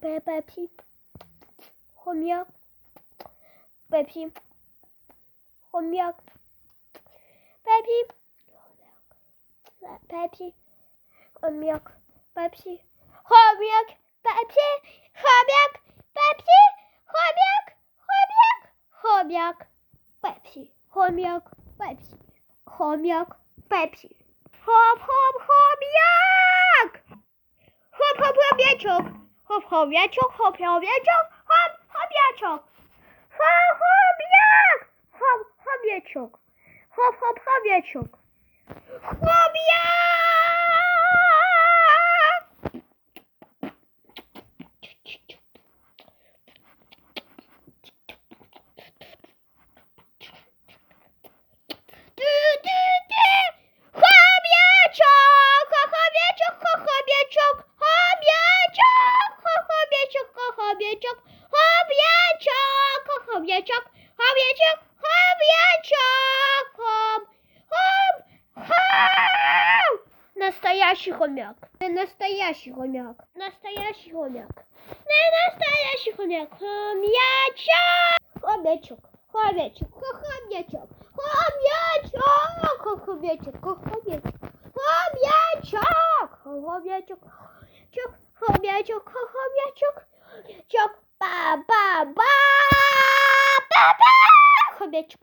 Pepsi. Chomiak. Pepsi. Chomiak. Pepsi. Pepsi. Chomiak. Pepsi. Chomiak. Pepsi. Chomiak. Pepsi. Chomiak. Chomiak. Chomiak. Pepsi. Chomiak. Pepsi. Chomiak. Pepsi. Hop, hop, chomiak! Hop, hop, chomieczok. خب خب یه چوک خب یه چوک خب خب یه خب خب یه چوک. خب خب یه چوک. خب خب خب یه چوک. خب یه хом'ячок, хом'ячок, хом'ячок, хом'ячок, хом, хом. Настоящий хомяк. Не настоящий хомяк. Настоящий хомяк. Не настоящий хомяк. Хомячок. Хомячок. Хомячок. Хомячок. Хомячок. Хомячок. Хомячок. Хомячок. Хомячок. Чок. Хомячок. Хомячок. Чок. Ба-ба-ба. bitch.